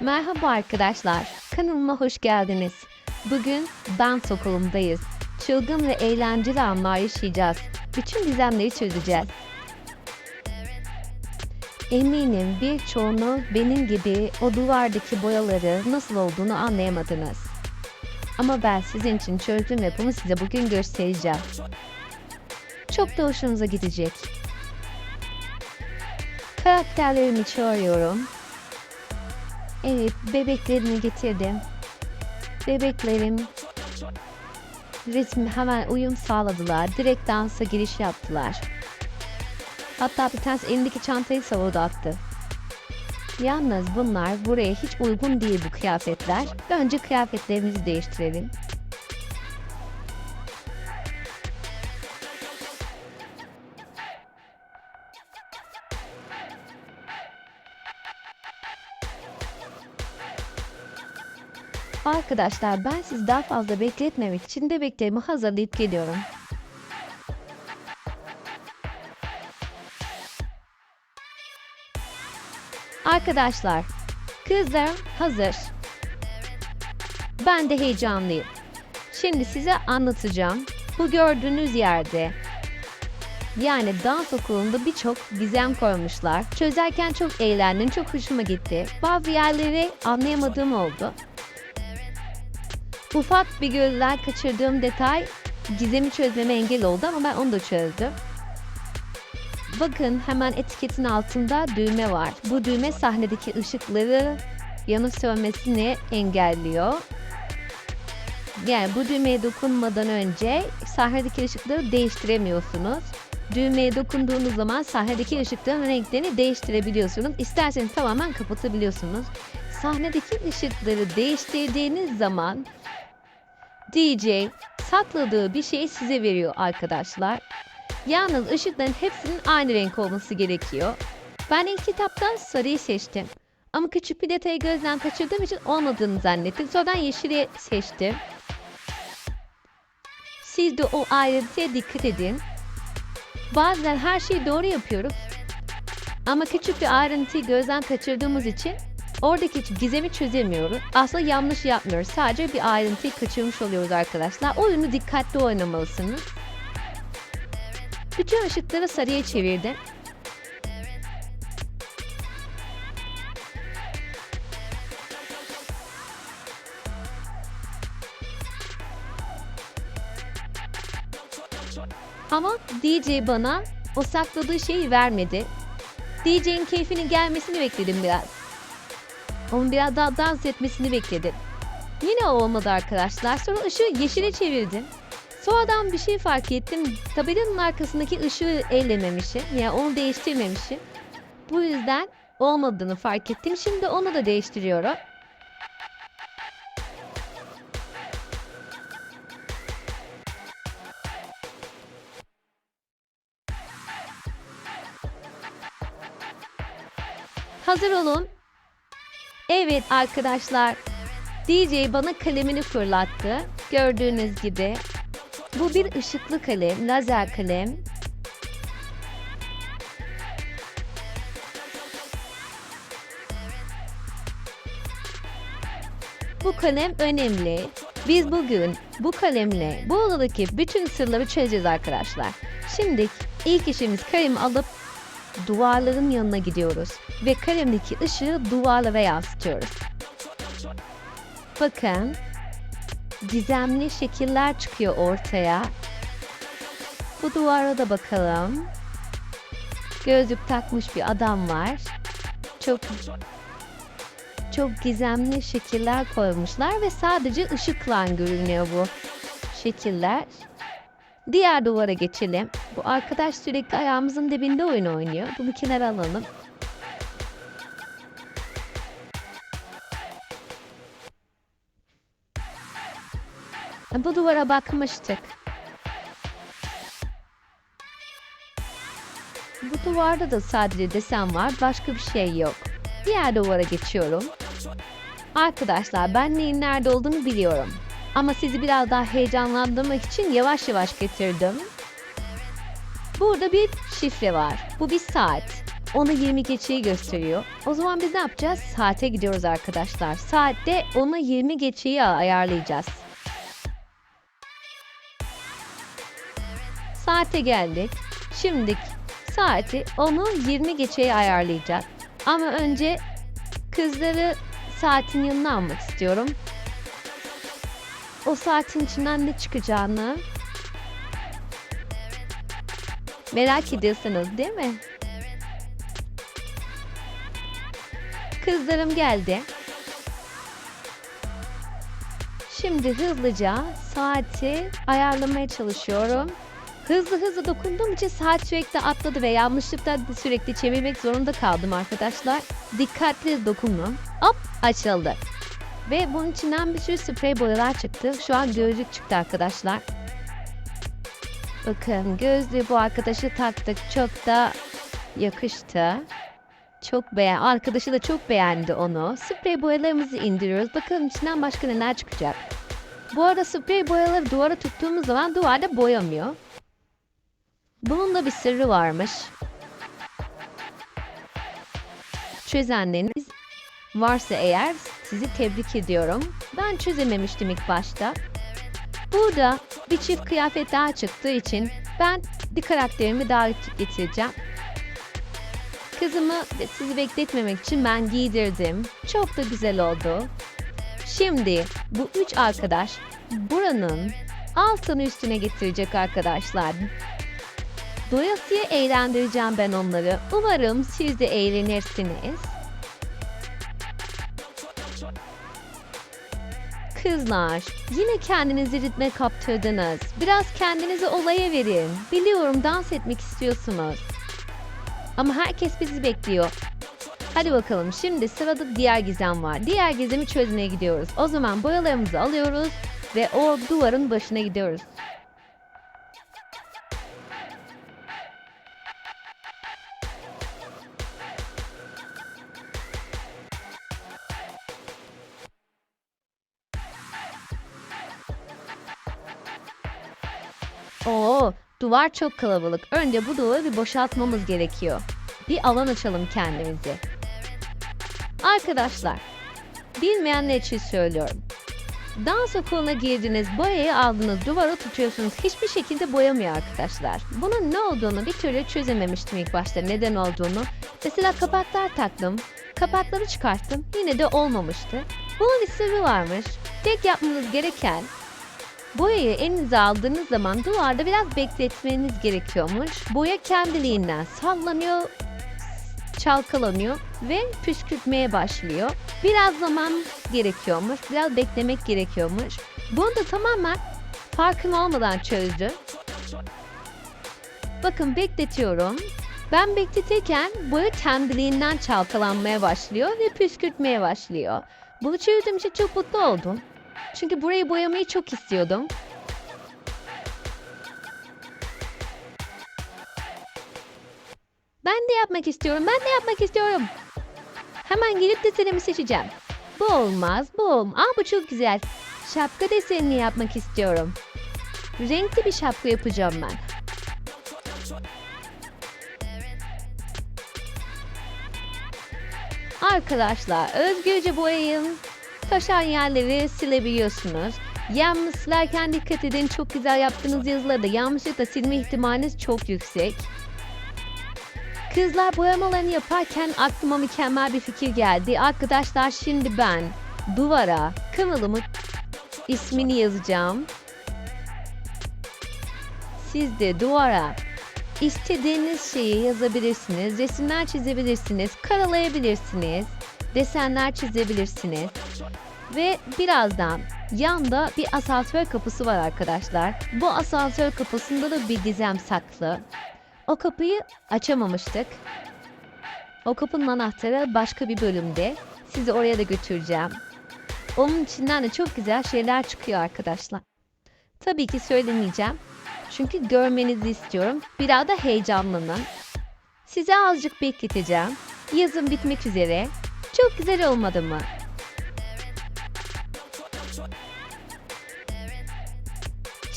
Merhaba arkadaşlar, kanalıma hoş geldiniz. Bugün dans okulundayız. Çılgın ve eğlenceli anlar yaşayacağız. Bütün gizemleri çözeceğiz. Eminim birçoğunu benim gibi o duvardaki boyaları nasıl olduğunu anlayamadınız. Ama ben sizin için ve bunu size bugün göstereceğim. Çok da hoşunuza gidecek. Karakterlerimi çağırıyorum. Evet, bebeklerimi getirdim. Bebeklerim resim hemen uyum sağladılar. Direkt dansa giriş yaptılar. Hatta bir tanesi elindeki çantayı savurdu attı. Yalnız bunlar buraya hiç uygun değil bu kıyafetler. Önce kıyafetlerimizi değiştirelim. Arkadaşlar ben sizi daha fazla bekletmemek için bebeklerimi hazırlayıp geliyorum. Arkadaşlar, kızlar hazır. Ben de heyecanlıyım. Şimdi size anlatacağım. Bu gördüğünüz yerde yani dans okulunda birçok gizem koymuşlar. Çözerken çok eğlendim, çok hoşuma gitti. Bazı yerleri anlayamadığım oldu. Ufak bir gözden kaçırdığım detay gizemi çözmeme engel oldu ama ben onu da çözdüm. Bakın hemen etiketin altında düğme var. Bu düğme sahnedeki ışıkları yanıp sönmesini engelliyor. Yani bu düğmeye dokunmadan önce sahnedeki ışıkları değiştiremiyorsunuz. Düğmeye dokunduğunuz zaman sahnedeki ışıkların renklerini değiştirebiliyorsunuz. İsterseniz tamamen kapatabiliyorsunuz. Sahnedeki ışıkları değiştirdiğiniz zaman DJ sakladığı bir şeyi size veriyor arkadaşlar. Yalnız ışıkların hepsinin aynı renk olması gerekiyor. Ben ilk kitaptan sarıyı seçtim. Ama küçük bir detayı gözden kaçırdığım için olmadığını zannettim. Sonradan yeşili seçtim. Siz de o ayrıntıya dikkat edin. Bazen her şeyi doğru yapıyoruz. Ama küçük bir ayrıntıyı gözden kaçırdığımız için oradaki gizemi çözemiyoruz. Aslında yanlış yapmıyoruz. Sadece bir ayrıntıyı kaçırmış oluyoruz arkadaşlar. Oyunu dikkatli oynamalısınız. Bütün ışıkları sarıya çevirdim. Ama DJ bana o sakladığı şeyi vermedi. DJ'in keyfinin gelmesini bekledim biraz. Onun biraz daha dans etmesini bekledim. Yine olmadı arkadaşlar. Sonra ışığı yeşile çevirdim. Sonradan bir şey fark ettim. Tabelanın arkasındaki ışığı ellememişim. Yani onu değiştirmemişim. Bu yüzden olmadığını fark ettim. Şimdi onu da değiştiriyorum. Hazır olun. Evet arkadaşlar. DJ bana kalemini fırlattı. Gördüğünüz gibi. Bu bir ışıklı kalem, lazer kalem. Bu kalem önemli. Biz bugün bu kalemle bu odadaki bütün sırları çözeceğiz arkadaşlar. Şimdi ilk işimiz kalemi alıp duvarların yanına gidiyoruz ve kalemdeki ışığı duvarlara yansıtıyoruz. Bakın gizemli şekiller çıkıyor ortaya. Bu duvara da bakalım. Gözlük takmış bir adam var. Çok çok gizemli şekiller koymuşlar ve sadece ışıkla görünüyor bu şekiller. Diğer duvara geçelim. Bu arkadaş sürekli ayağımızın dibinde oyun oynuyor. Bunu kenara alalım. Bu duvara bakmıştık. Bu duvarda da sadece desen var. Başka bir şey yok. Diğer duvara geçiyorum. Arkadaşlar ben neyin nerede olduğunu biliyorum. Ama sizi biraz daha heyecanlandırmak için yavaş yavaş getirdim. Burada bir şifre var. Bu bir saat. onu 20 geçeyi gösteriyor. O zaman biz ne yapacağız? Saate gidiyoruz arkadaşlar. Saatte onu 20 geçeyi ayarlayacağız. Saate geldik. Şimdi saati onu 20 geçeye ayarlayacağız. Ama önce kızları saatin yanına almak istiyorum. O saatin içinden ne çıkacağını merak ediyorsunuz değil mi? Kızlarım geldi. Şimdi hızlıca saati ayarlamaya çalışıyorum. Hızlı hızlı dokunduğum için saat sürekli atladı ve yanlışlıkla sürekli çevirmek zorunda kaldım arkadaşlar. Dikkatli dokunun. Hop açıldı. Ve bunun içinden bir sürü sprey boyalar çıktı. Şu an gözlük çıktı arkadaşlar. Bakın gözlüğü bu arkadaşı taktık. Çok da yakıştı. Çok beğen, arkadaşı da çok beğendi onu. Sprey boyalarımızı indiriyoruz. Bakalım içinden başka neler çıkacak. Bu arada sprey boyaları duvara tuttuğumuz zaman duvarda boyamıyor. Bunun da bir sırrı varmış. Çözenleriniz varsa eğer sizi tebrik ediyorum. Ben çözememiştim ilk başta. Burada bir çift kıyafet daha çıktığı için ben bir karakterimi daha getireceğim. Kızımı sizi bekletmemek için ben giydirdim. Çok da güzel oldu. Şimdi bu üç arkadaş buranın altını üstüne getirecek arkadaşlar. Doyasıya eğlendireceğim ben onları. Umarım siz de eğlenirsiniz. Kızlar, yine kendinizi ritme kaptırdınız. Biraz kendinizi olaya verin. Biliyorum dans etmek istiyorsunuz. Ama herkes bizi bekliyor. Hadi bakalım şimdi sırada diğer gizem var. Diğer gizemi çözmeye gidiyoruz. O zaman boyalarımızı alıyoruz ve o duvarın başına gidiyoruz. Oo, duvar çok kalabalık. Önce bu duvarı bir boşaltmamız gerekiyor. Bir alan açalım kendimize. Arkadaşlar, bilmeyenler için söylüyorum. Dans okuluna girdiniz, boyayı aldınız, duvara tutuyorsunuz. Hiçbir şekilde boyamıyor arkadaşlar. Bunun ne olduğunu bir türlü çözememiştim ilk başta. Neden olduğunu. Mesela kapaklar taktım. Kapakları çıkarttım. Yine de olmamıştı. Bunun bir sırrı varmış. Tek yapmanız gereken Boyayı elinize aldığınız zaman duvarda biraz bekletmeniz gerekiyormuş. Boya kendiliğinden sallanıyor, çalkalanıyor ve püskürtmeye başlıyor. Biraz zaman gerekiyormuş, biraz beklemek gerekiyormuş. Bunu da tamamen farkım olmadan çözdüm. Bakın bekletiyorum. Ben bekletirken boya kendiliğinden çalkalanmaya başlıyor ve püskürtmeye başlıyor. Bunu çözdüğüm için çok mutlu oldum. Çünkü burayı boyamayı çok istiyordum. Ben de yapmak istiyorum. Ben de yapmak istiyorum. Hemen gelip desenimi seçeceğim. Bu olmaz, bu olmaz. Aa bu çok güzel. Şapka desenini yapmak istiyorum. Renkli bir şapka yapacağım ben. Arkadaşlar özgürce boyayın. Taşan yerleri silebiliyorsunuz. Yalnız silerken dikkat edin çok güzel yaptığınız yazıları da yanlışlıkla silme ihtimaliniz çok yüksek. Kızlar boyamalarını yaparken aklıma mükemmel bir fikir geldi. Arkadaşlar şimdi ben duvara kanalımın ismini yazacağım. Siz de duvara istediğiniz şeyi yazabilirsiniz. Resimler çizebilirsiniz. Karalayabilirsiniz. Desenler çizebilirsiniz. Ve birazdan yanda bir asansör kapısı var arkadaşlar. Bu asansör kapısında da bir gizem saklı. O kapıyı açamamıştık. O kapının anahtarı başka bir bölümde. Sizi oraya da götüreceğim. Onun içinden de çok güzel şeyler çıkıyor arkadaşlar. Tabii ki söylemeyeceğim. Çünkü görmenizi istiyorum. Biraz da heyecanlanın. Size azıcık bekleteceğim. Yazım bitmek üzere. Çok güzel olmadı mı?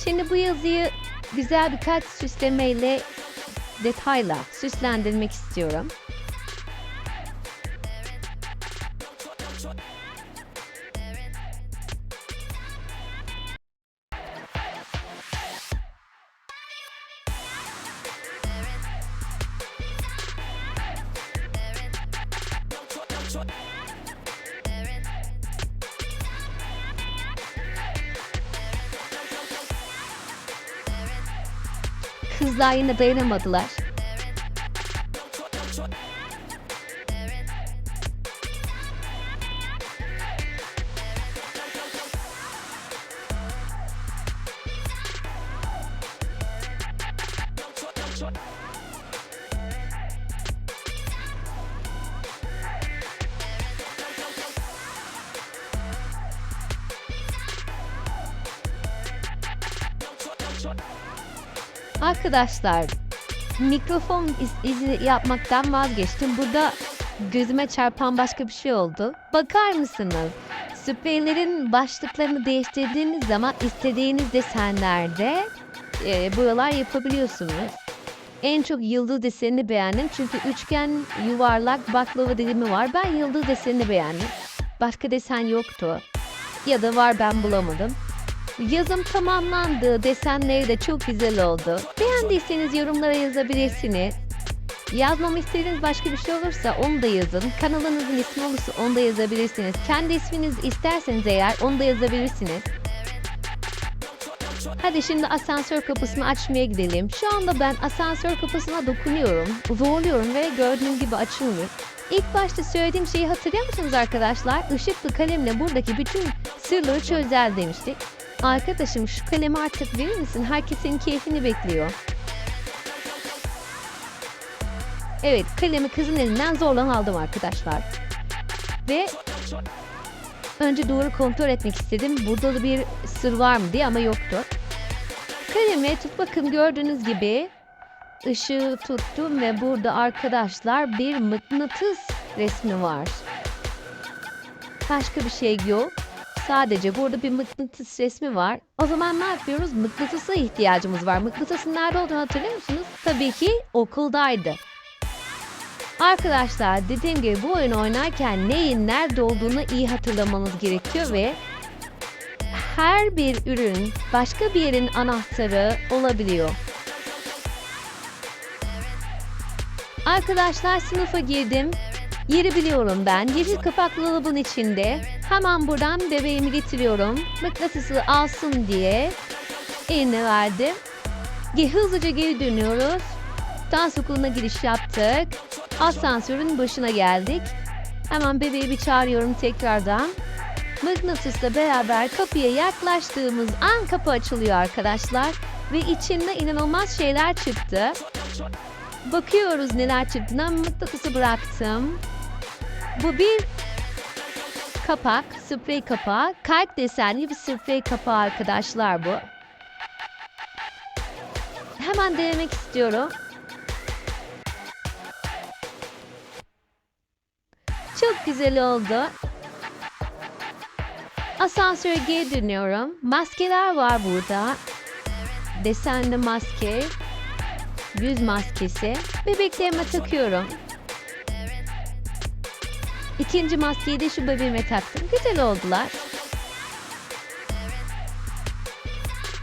Şimdi bu yazıyı güzel birkaç süslemeyle detayla süslendirmek istiyorum. Kızlar yine dayanamadılar. Arkadaşlar mikrofon iz- izi yapmaktan vazgeçtim. Burada gözüme çarpan başka bir şey oldu. Bakar mısınız? Spreylerin başlıklarını değiştirdiğiniz zaman istediğiniz desenlerde e, boyalar yapabiliyorsunuz. En çok yıldız desenini beğendim çünkü üçgen, yuvarlak, baklava dilimi var. Ben yıldız desenini beğendim. Başka desen yoktu. Ya da var ben bulamadım. Yazım tamamlandı. Desenleri de çok güzel oldu. Beğendiyseniz yorumlara yazabilirsiniz. Yazmamı istediğiniz başka bir şey olursa onu da yazın. Kanalınızın ismi olursa onu da yazabilirsiniz. Kendi isminizi isterseniz eğer onu da yazabilirsiniz. Hadi şimdi asansör kapısını açmaya gidelim. Şu anda ben asansör kapısına dokunuyorum, zorluyorum ve gördüğünüz gibi açılmıyor. İlk başta söylediğim şeyi hatırlıyor musunuz arkadaşlar? Işıklı kalemle buradaki bütün sırları çözer demiştik. Arkadaşım şu kalemi artık verir misin? Herkes senin keyfini bekliyor. Evet kalemi kızın elinden zorla aldım arkadaşlar. Ve önce doğru kontrol etmek istedim. Burada da bir sır var mı diye ama yoktu. Kalemi tut bakın gördüğünüz gibi ışığı tuttum ve burada arkadaşlar bir mıknatıs resmi var. Başka bir şey yok. Sadece burada bir mıknatıs resmi var. O zaman ne yapıyoruz? Mıknatısa ihtiyacımız var. Mıknatısın nerede olduğunu hatırlıyor musunuz? Tabii ki okuldaydı. Arkadaşlar dediğim gibi bu oyunu oynarken neyin nerede olduğunu iyi hatırlamanız gerekiyor ve her bir ürün başka bir yerin anahtarı olabiliyor. Arkadaşlar sınıfa girdim. Yeri biliyorum ben. Yeşil kapaklı dolabın içinde. Hemen buradan bebeğimi getiriyorum. Mıknatısı alsın diye eline verdim. Hızlıca geri dönüyoruz. Dans okuluna giriş yaptık. Asansörün başına geldik. Hemen bebeği bir çağırıyorum tekrardan. Mıknatısla beraber kapıya yaklaştığımız an kapı açılıyor arkadaşlar. Ve içinde inanılmaz şeyler çıktı. Bakıyoruz neler çıktığına mıknatısı bıraktım. Bu bir kapak, sprey kapağı. Kalp desenli bir sprey kapağı arkadaşlar bu. Hemen denemek istiyorum. Çok güzel oldu. Asansöre geri dönüyorum. Maskeler var burada. Desenli maske. Yüz maskesi. Bebeklerime takıyorum. İkinci maskeyi de şu bebeğime taktım. Güzel oldular.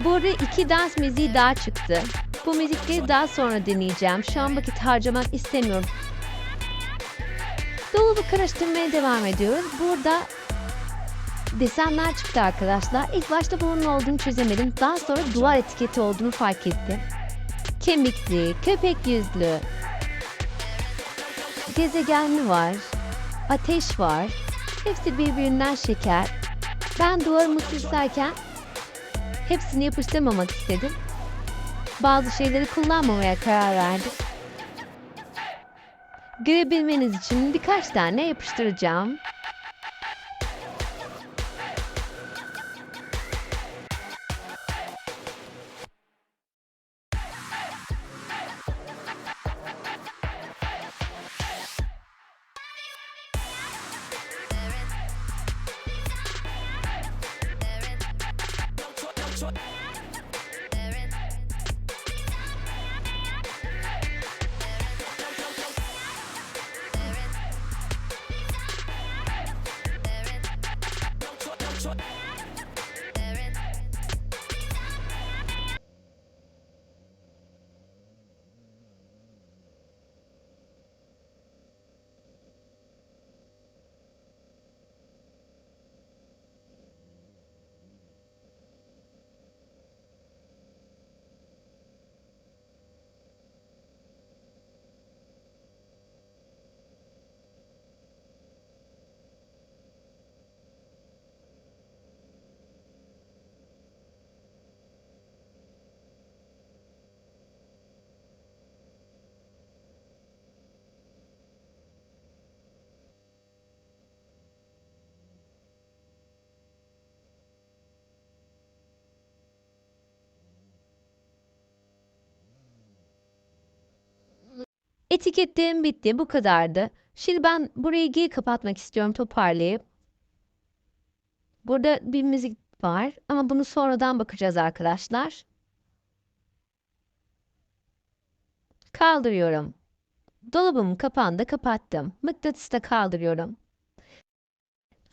Burada iki dans müziği daha çıktı. Bu müzikleri daha sonra deneyeceğim. Şu an vakit harcamak istemiyorum. Dolabı karıştırmaya devam ediyoruz. Burada desenler çıktı arkadaşlar. İlk başta bunun olduğunu çözemedim. Daha sonra duvar etiketi olduğunu fark ettim. Kemikli, köpek yüzlü, gezegenli var, ateş var. Hepsi birbirinden şeker. Ben duvarımı silserken hepsini yapıştırmamak istedim. Bazı şeyleri kullanmamaya karar verdim. Görebilmeniz için birkaç tane yapıştıracağım. 说 Etiketlerim bitti. Bu kadardı. Şimdi ben burayı geri kapatmak istiyorum toparlayıp. Burada bir müzik var ama bunu sonradan bakacağız arkadaşlar. Kaldırıyorum. Dolabım kapandı kapattım. Mıknatısı da kaldırıyorum.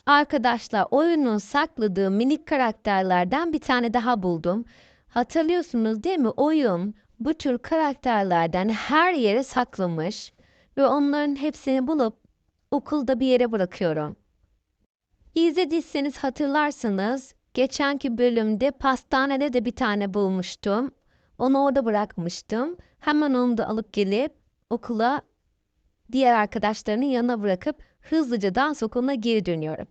Arkadaşlar oyunun sakladığı minik karakterlerden bir tane daha buldum. Hatırlıyorsunuz değil mi? Oyun bu tür karakterlerden her yere saklamış ve onların hepsini bulup okulda bir yere bırakıyorum. İzlediyseniz hatırlarsınız. Geçenki bölümde pastanede de bir tane bulmuştum. Onu orada bırakmıştım. Hemen onu da alıp gelip okula diğer arkadaşlarının yanına bırakıp hızlıca dans okuluna geri dönüyorum.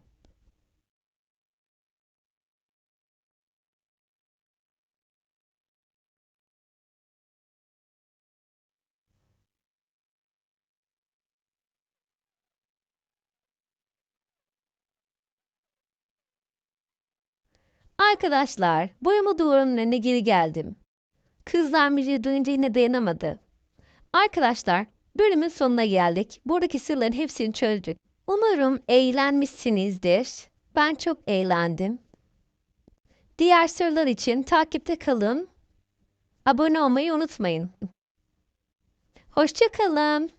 Arkadaşlar, boyama duvarının önüne geri geldim. Kızlar müziği duyunca yine dayanamadı. Arkadaşlar, bölümün sonuna geldik. Buradaki sırların hepsini çözdük. Umarım eğlenmişsinizdir. Ben çok eğlendim. Diğer sorular için takipte kalın. Abone olmayı unutmayın. Hoşça kalın.